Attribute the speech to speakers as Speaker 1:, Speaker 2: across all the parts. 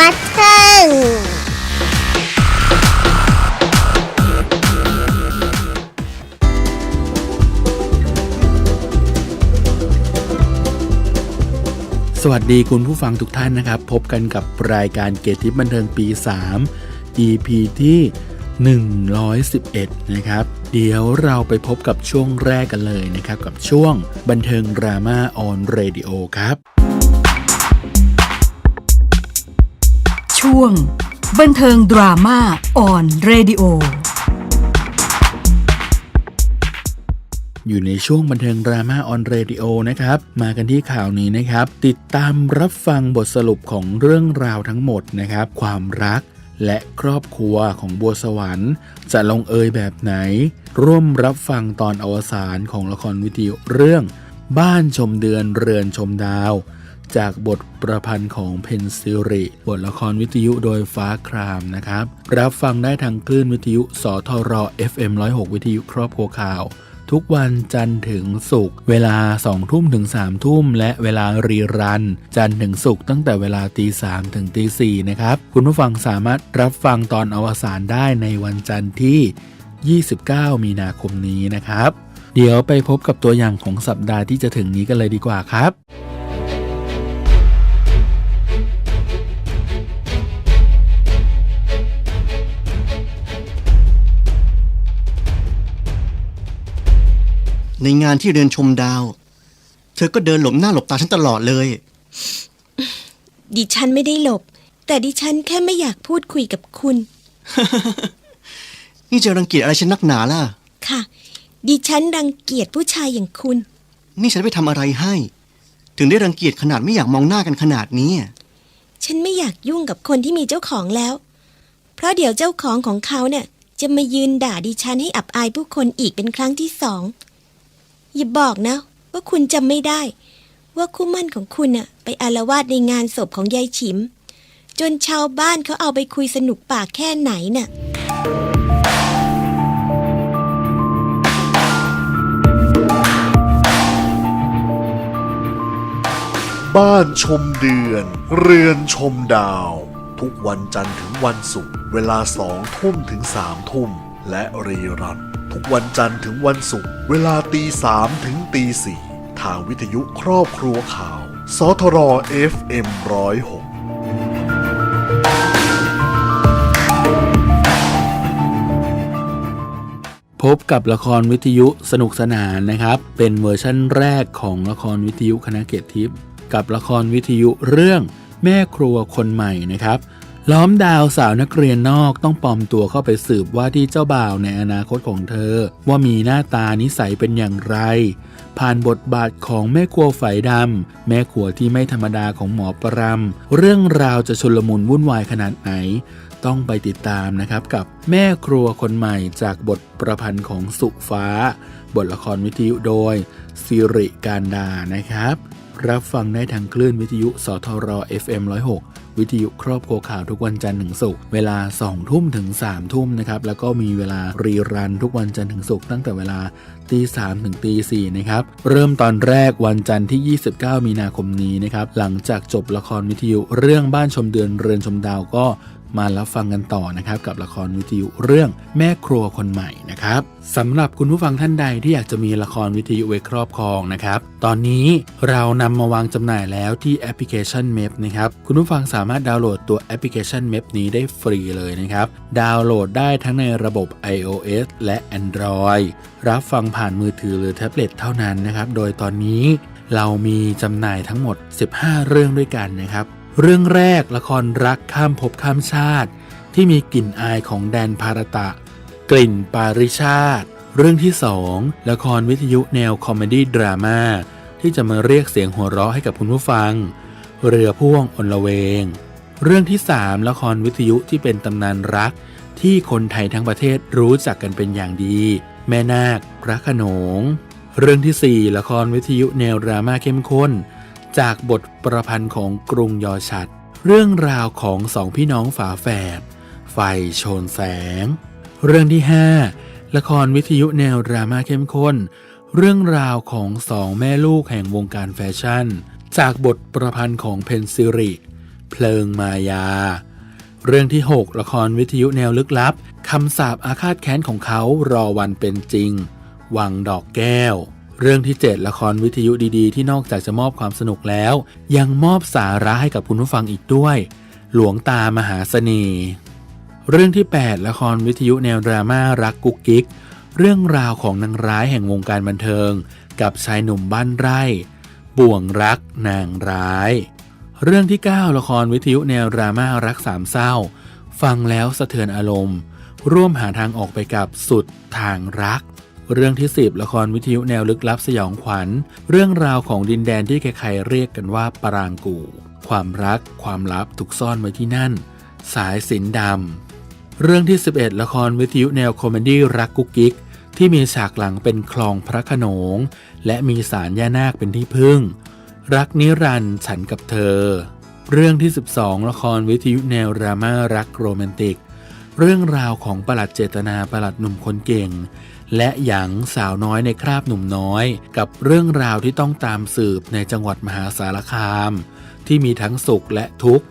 Speaker 1: บันเทิง
Speaker 2: สวัสดีคุณผู้ฟังทุกท่านนะครับ พบกันกับรายการเกยรติบันเทิงปี 3 EP ที่ 111 นะครับ เดี๋ยวเราไปพบกับช่วงแรกกันเลยนะครับ กับช่วงบันเทิงดราม่าออนเรดิโอครับ
Speaker 3: ช่วง บันเทิงดราม่าออนเรดิโอ
Speaker 2: อยู่ในช่วงบันเทิงดราม่าออนเรดิโอนะครับ มากันที่ข่าวนี้นะครับ ติดตามรับฟังบทสรุปของเรื่องราวทั้งหมดนะครับ ความรักและครอบครัวของบัวสวรรค์ จะลงเอยแบบไหน ร่วมรับฟังตอนอวสานของละครวิทยุเรื่อง บ้านชมเดือนเรือนชมดาว จากบทประพันธ์ของเพนซิริบทละครวิทยุโดยฟ้าครามนะครับ รับฟังได้ทางคลื่นวิทยุสทร FM 106 วิทยุครอบครัวข่าว ทุกวันจันทร์ถึงศุกร์เวลา2ทุ่มถึง3ทุ่ม และเวลารีรัน จันทร์ถึงศุกร์ตั้งแต่เวลาตี3ถึงตี4นะครับ คุณผู้ฟังสามารถรับฟังตอนอวสานได้ในวันจันทร์ที่ 29 มีนาคมนี้นะครับเดี๋ยวไปพบกับตัวอย่างของสัปดาห์ที่จะถึงนี้กันเลยดีกว่าครับ
Speaker 4: ในงานที่เรือนชมดาว เธอก็เดินหลบหน้าหลบตาฉันตลอดเลย
Speaker 5: ดิฉันไม่ได้หลบ แต่ดิฉันแค่ไม่อยากพูดคุยกับคุณ
Speaker 4: นี่จะรังเกียจอะไรฉันนักหนาล่ะ
Speaker 5: ค่ะ ดิฉันรังเกียจผู้ชายอย่างคุณ
Speaker 4: นี่ฉันไปทำอะไรให้ ถึงได้รังเกียจขนาดไม่อยากมองหน้ากันขนาดนี้
Speaker 5: ฉันไม่อยากยุ่งกับคนที่มีเจ้าของแล้ว เพราะเดี๋ยวเจ้าของของเขาเนี่ย จะมายืนด่าดิฉันให้อับอายผู้คนอีกเป็นครั้งที่สอง อย่าบอกนะ ว่าคุณจำไม่ได้ ว่าคู่มั่นของคุณน่ะ ไปอาละวาดในงานศพของยายฉิม จนชาวบ้านเขาเอาไปคุยสนุกปากแค่ไหนน่ะ
Speaker 6: บ้านชมเดือน เรือนชมดาว ทุกวันจันทร์ถึงวันศุกร์เวลาสองทุ่มถึงสามทุ่ม และรีรัน ทุกวันจันทร์ถึงวันศุกร์เวลาตีสามถึงตีสี่ทางวิทยุครอบครัวข่าว สทร FM ร้อยหก
Speaker 2: พบกับละครวิทยุสนุกสนานนะครับ เป็นเวอร์ชั่นแรกของละครวิทยุคณะเกียรติทิพย์กับละครวิทยุเรื่องแม่ครัวคนใหม่นะครับ ล้อมดาวสาวนักเรียนนอกต้องปลอมตัวเข้าไปสืบว่าที่เจ้าบ่าวในอนาคตของเธอ ว่ามีหน้าตานิสัยเป็นอย่างไร ผ่านบทบาทของแม่ครัวไฝดำแม่ครัวที่ไม่ธรรมดาของหมอประรำเรื่องราวจะชลมุนวุ่นวายขนาดไหน ต้องไปติดตามนะครับกับแม่ครัวคนใหม่จากบทประพันธ์ของสุฟ้า บทละครวิทยุโดยสิริการดานะครับ รับฟังได้ทางคลื่นวิทยุสทร FM 106 วิทยุครอบครัวข่าวทุกวันจันทร์ถึงศุกร์เวลา 2 ทุ่มถึง 3 ทุ่มนะครับแล้วก็มีเวลารีรันทุกวันจันทร์ถึงศุกร์ตั้งแต่เวลาตี3ถึงตี4นะครับเริ่มตอนแรกวันจันทร์ที่ 29 มีนาคมนี้นะครับหลังจากจบละครวิทยุเรื่องบ้านชมเดือนเรือนชมดาวก็ มารับฟังกันต่อนะครับกับละครวิทยุเรื่องแม่ครัวคนใหม่นะครับสำหรับคุณผู้ฟังท่านใดที่อยากจะมีละครวิทยุไว้ครอบครองนะครับ ตอนนี้เรานำมาวางจำหน่ายแล้วที่แอปพลิเคชัน m ม p นะครับคุณผู้ฟังสามารถดาวน์โหลดตัวแอปพลิเคชัน m ม p นี้ได้ฟรีเลยนะครับ ดาวน์โหลดได้ทั้งในระบบ iOS และ Android รับฟังผ่านมือถือหรือแท็บเล็ตเท่านั้นนะครับ โดยตอนนี้เรามีจำหน่ายทั้งหมด 15 เรื่องด้วยกันนะครับ เรื่องแรกละครรักข้ามภพข้ามชาติ ที่มีกลิ่นอายของแดนภารตะ กลิ่นปาริชาติ เรื่องที่2ละครวิทยุแนวคอมเมดี้ดราม่าที่จะมาเรียกเสียงหัวเราะให้กับคุณผู้ฟัง เรือพ่วงอนละเวง เรื่องที่3ละครวิทยุที่เป็นตำนานรัก ที่คนไทยทั้งประเทศรู้จักกันเป็นอย่างดี แม่นาคพระขนง เรื่องทีสี่4ละครวิทยุแนวดราม่าเข้มข้น จากบทประพันธ์ของกรุงยอชัด เรื่องราวของสองพี่น้องฝาแฝดไฟโชนแสง เรื่องที่ 5 ละครวิทยุแนวดราม่าเข้มข้น เรื่องราวของสองแม่ลูกแห่งวงการแฟชั่น จากบทประพันธ์ของเพนซิริเพลิงมายา เรื่องที่ 6 ละครวิทยุแนวลึกลับคำสาปอาฆาตแค้นของเขารอวันเป็นจริง วังดอกแก้ว เรื่องที่ 7 ละครวิทยุดีๆ ที่นอกจากจะมอบความสนุกแล้ว ยังมอบสาระให้กับคุณผู้ฟังอีกด้วย หลวงตามหาเสน่ห์เรื่องที่ 8 ละครวิทยุแนวดราม่ารักกุ๊กกิ๊กเรื่องราวของนางร้ายแห่งวงการบันเทิง กับชายหนุ่มบ้านไร่ บ่วงรักนางร้าย เรื่องที่ 9 ละครวิทยุแนวดราม่ารักสามเศร้า ฟังแล้วสะเทือนอารมณ์ ร่วมหาทางออกไปกับสุดทางรัก เรื่องที่ 10 ละครวิทยุแนวลึกลับสยองขวัญ เรื่องราวของดินแดนที่ใครๆเรียกกันว่าปรางกู ความรัก ความลับถูกซ่อนไว้ที่นั่น สายสินดำ เรื่องที่ 11 ละครวิทยุแนวคอมเมดี้รักกุ๊กกิ๊กที่มีฉากหลังเป็นคลองพระโขนง และมีสารย่านาคเป็นที่พึ่ง รักนิรันดร์ฉันกับเธอ เรื่องที่ 12 ละครวิทยุแนวดราม่ารักโรแมนติก เรื่องราวของประหลัดเจตนาประหลัดหนุ่มคนเก่ง และหยางสาวน้อยในคราบหนุ่มน้อย กับเรื่องราวที่ต้องตามสืบในจังหวัดมหาสารคาม ที่มีทั้งสุขและทุกข์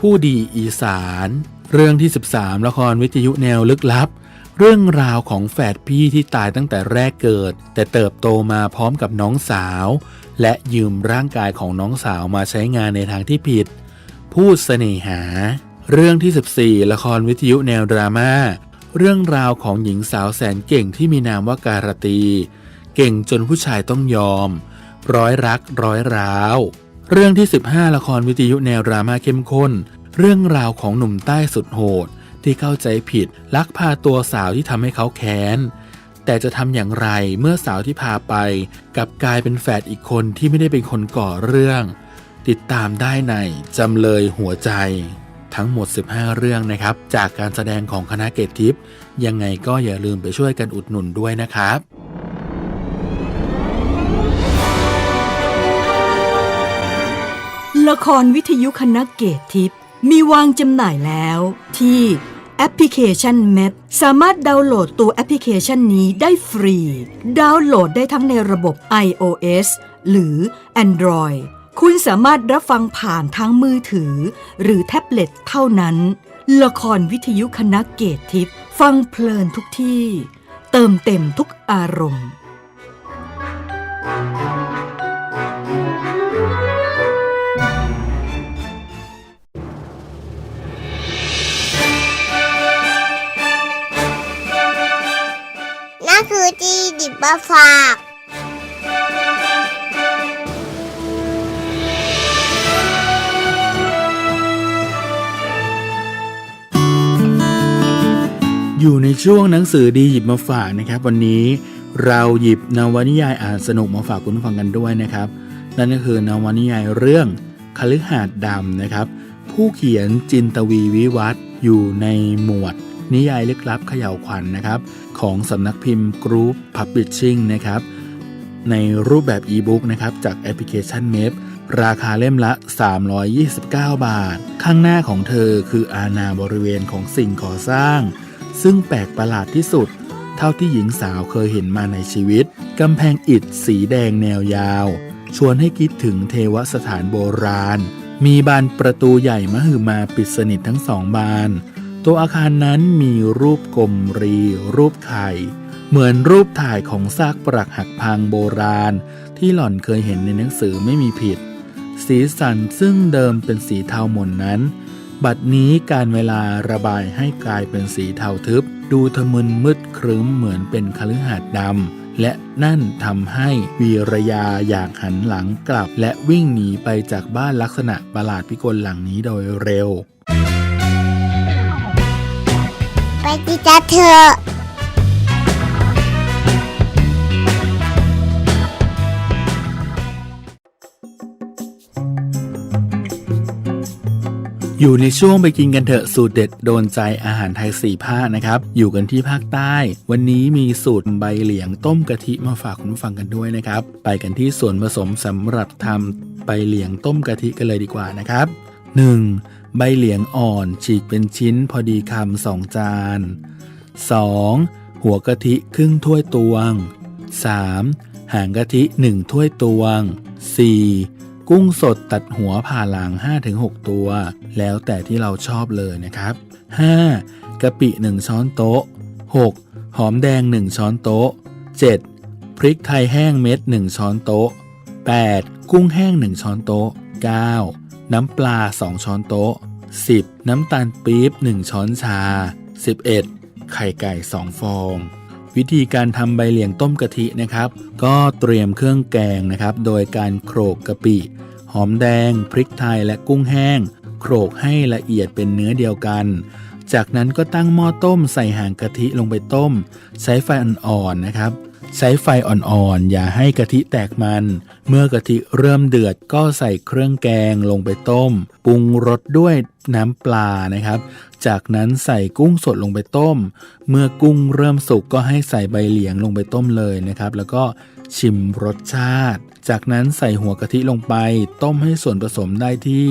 Speaker 2: ผู้ดีอีสาน เรื่องที่ 13 ละครวิทยุแนวลึกลับ เรื่องราวของแฝดพี่ที่ตายตั้งแต่แรกเกิด แต่เติบโตมาพร้อมกับน้องสาว และยืมร่างกายของน้องสาวมาใช้งานในทางที่ผิด พูดเสน่หา เรื่องที่ 14 ละครวิทยุแนวดราม่า เรื่องราวของหญิงสาวแสนเก่งที่มีนามว่าการตี เก่งจนผู้ชายต้องยอม ร้อยรักร้อยร้าว เรื่องที่ 15 ละครวิทยุแนวดราม่าเข้มข้น เรื่องราวของหนุ่มใต้สุดโหด ที่เข้าใจผิดลักพาตัวสาวที่ทำให้เขาแค้น แต่จะทำอย่างไรเมื่อสาวที่พาไปกลับกลายเป็นแฝดอีกคนที่ไม่ได้เป็นคนก่อเรื่อง ติดตามได้ในจำเลยหัวใจ ทั้งหมด 15 เรื่องนะครับ จากการแสดงของคณะเกตทิพย์ยังไงก็อย่าลืมไปช่วยกันอุดหนุนด้วยนะครับ
Speaker 3: ละครวิทยุคณะเกตทิพย์มีวางจำหน่ายแล้วที่แอปพลิเคชัน m ม p สามารถดาวน์โหลดตัวแอปพลิเคชันนี้ได้ฟรี ดาวน์โหลดได้ทั้งในระบบ iOS หรือ Android คุณสามารถรับฟังผ่านทั้งมือถือ หรือแท็บเล็ตเท่านั้น ละครวิทยุคณะเกตทิพย์ฟังเพลินทุกที่ เติมเต็มทุกอารมณ์
Speaker 1: นั่นคือจีดิบมาฝาก
Speaker 2: อยู่ในช่วงหนังสือดีหยิบมาฝากนะครับ วันนี้เราหยิบนวนิยายอ่านสนุกมาฝากคุณผู้ฟังกันด้วยนะครับ นั่นก็คือนวนิยายเรื่องคฤหาสน์ดำนะครับ ผู้เขียนจินตวีวิวัฒน์อยู่ในหมวด นิยายลึกลับเขย่าวขวัญนนะครับ ของสำนักพิมพ์กรุ๊ปพับบิชชิ่งนะครับ ในรูปแบบอีบุ๊กนะครับ จากแอปพลิเคชันเมพราคาเล่มละ 329 บาท ข้างหน้าของเธอคืออาณาบริเวณของสิ่งก่อสร้าง ซึ่งแปลกประหลาดที่สุด เท่าที่หญิงสาวเคยเห็นมาในชีวิต กำแพงอิฐสีแดงแนวยาว ชวนให้คิดถึงเทวสถานโบราณ มีบานประตูใหญ่มหึมาปิดสนิททั้งสองบาน ตัวอาคารนั้นมีรูปกลมรี รูปไข่ เหมือนรูปถ่ายของซากปรักหักพังโบราณ ที่หล่อนเคยเห็นในหนังสือไม่มีผิด สีสันซึ่งเดิมเป็นสีเทาหม่นนั้น บัดนี้การเวลาระบายให้กลายเป็นสีเทาทึบ ดูทะมึนมืดครึ้มเหมือนเป็นคฤหาสน์ดำ และนั่นทำให้วีรยาอยากหันหลังกลับ และวิ่งหนีไปจากบ้านลักษณะประหลาดพิกลหลังนี้โดยเร็ว
Speaker 1: ไปดีจ้าเธอ
Speaker 2: อยู่ในช่วงไปกินกันเถอะสูตรเด็ดโดนใจอาหารไทยสี่ภาคนะครับ อยู่กันที่ภาคใต้ วันนี้มีสูตรใบเหลียงต้มกะทิมาฝากคุณผู้ฟังกันด้วยนะครับ ไปกันที่ส่วนผสมสำหรับทำใบเหลียงต้มกะทิกันเลยดีกว่านะครับ 1. ใบเหลียงอ่อนฉีกเป็นชิ้นพอดีคำสองจาน 2. หัวกะทิครึ่งถ้วยตวง 3. หางกะทิ1ถ้วยตวง 4. กุ้งสดตัดหัวผ่าหลัง 5-6 ตัว แล้วแต่ที่เราชอบเลยนะครับ 5. กะปิ 1 ช้อนโต๊ะ 6. หอมแดง 1 ช้อนโต๊ะ 7. พริกไทยแห้งเม็ด 1 ช้อนโต๊ะ 8. กุ้งแห้ง 1 ช้อนโต๊ะ 9. น้ำปลา 2 ช้อนโต๊ะ 10. น้ำตาลปี๊บ 1 ช้อนชา 11. ไข่ไก่ 2 ฟอง วิธีการทำใบเหลียงต้มกะทินะครับ ก็เตรียมเครื่องแกงนะครับ โดยการโขลกกะปิ หอมแดง พริกไทยและกุ้งแห้ง โขลกให้ละเอียดเป็นเนื้อเดียวกัน จากนั้นก็ตั้งหม้อต้มใส่หางกะทิลงไปต้ม ใช้ไฟอ่อนๆนะครับ ใช้ไฟอ่อนๆ อย่าให้กะทิแตกมัน เมื่อกะทิเริ่มเดือดก็ใส่เครื่องแกงลงไปต้ม ปรุงรสด้วยน้ำปลานะครับ จากนั้นใส่กุ้งสดลงไปต้ม เมื่อกุ้งเริ่มสุกก็ให้ใส่ใบเหลียงลงไปต้มเลยนะครับ แล้วก็ชิมรสชาติ จากนั้นใส่หัวกะทิลงไป ต้มให้ส่วนผสมได้ที่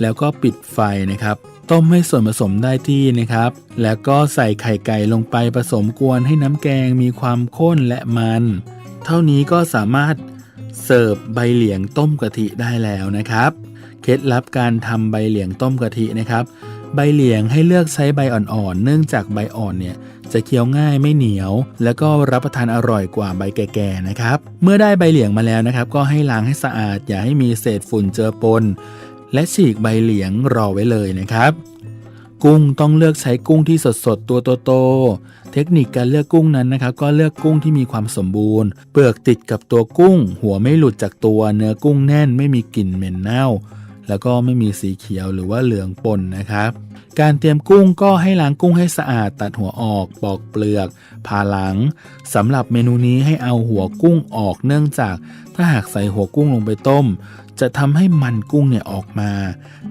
Speaker 2: แล้วก็ปิดไฟนะครับ ต้มให้ส่วนผสมได้ที่นะครับ แล้วก็ใส่ไข่ไก่ลงไปผสมกวนให้น้ำแกงมีความข้นและมัน เท่านี้ก็สามารถเสิร์ฟใบเหลียงต้มกะทิได้แล้วนะครับ เคล็ดลับการทำใบเหลียงต้มกะทินะครับ ใบเหลียงให้เลือกใช้ใบอ่อนๆ เนื่องจากใบอ่อนเนี่ยจะเคี้ยวง่ายไม่เหนียว แล้วก็รับประทานอร่อยกว่าใบแก่ๆนะครับ เมื่อได้ใบเหลียงมาแล้วนะครับ ก็ให้ล้างให้สะอาดอย่าให้มีเศษฝุ่นเจอปน และฉีกใบเหลียงรอไว้เลยนะครับ กุ้งต้องเลือกใช้กุ้งที่สดๆตัวโตๆเทคนิคการเลือกกุ้งนั้นนะครับ ก็เลือกกุ้งที่มีความสมบูรณ์ เปลือกติดกับตัวกุ้ง หัวไม่หลุดจากตัวเนื้อกุ้งแน่นไม่มีกลิ่นเหม็นเน่า แล้วก็ไม่มีสีเขียวหรือว่าเหลืองปนนะครับ การเตรียมกุ้งก็ให้ล้างกุ้งให้สะอาด ตัดหัวออกปอกเปลือกผ่าหลังสำหรับเมนูนี้ให้เอาหัวกุ้งออกเนื่องจาก ถ้าหากใส่หัวกุ้งลงไปต้ม จะทำให้มันกุ้งเนี่ยออกมา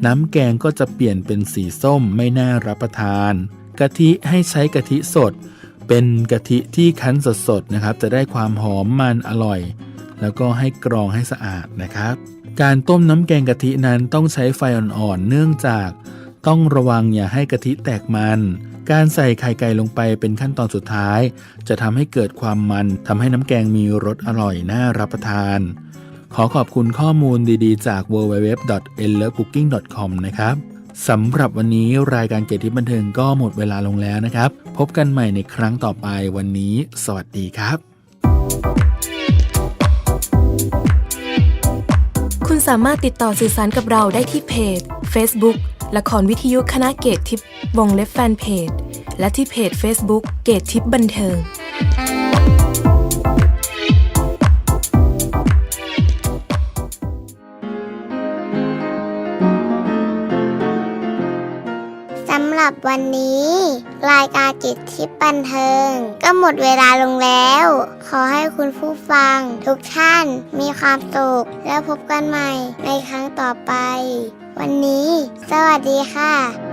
Speaker 2: น้ำแกงก็จะเปลี่ยนเป็นสีส้มไม่น่ารับประทาน กะทิให้ใช้กะทิสด เป็นกะทิที่คั้นสดๆนะครับ จะได้ความหอมมันอร่อย แล้วก็ให้กรองให้สะอาดนะครับ การต้มน้ำแกงกะทินั้นต้องใช้ไฟอ่อนๆ เนื่องจากต้องระวังอย่าให้กะทิแตกมัน การใส่ไข่ไก่ลงไปเป็นขั้นตอนสุดท้าย จะทำให้เกิดความมันทำให้น้ำแกงมีรสอร่อยน่ารับประทาน ขอขอบคุณข้อมูลดีๆ จาก www.ellercooking.com นะครับสำหรับวันนี้รายการเกียรติบันเทิงก็หมดเวลาลงแล้วนะครับ พบกันใหม่ในครั้งต่อไปวันนี้ สวัสดีครับ
Speaker 7: คุณสามารถติดต่อสื่อสารกับเราได้ที่เพจ Facebook ละครวิทยุคณะเกตทิพย์วงเล็บแฟนเพจ และที่เพจ Facebook เกตทิพย์บันเทิง
Speaker 1: สำหรับวันนี้ รายการจิตทิพย์บันเทิง ก็หมดเวลาลงแล้ว ขอให้คุณผู้ฟัง ทุกท่านมีความสุขแล้วพบกันใหม่ในครั้งต่อไป วันนี้ สวัสดีค่ะ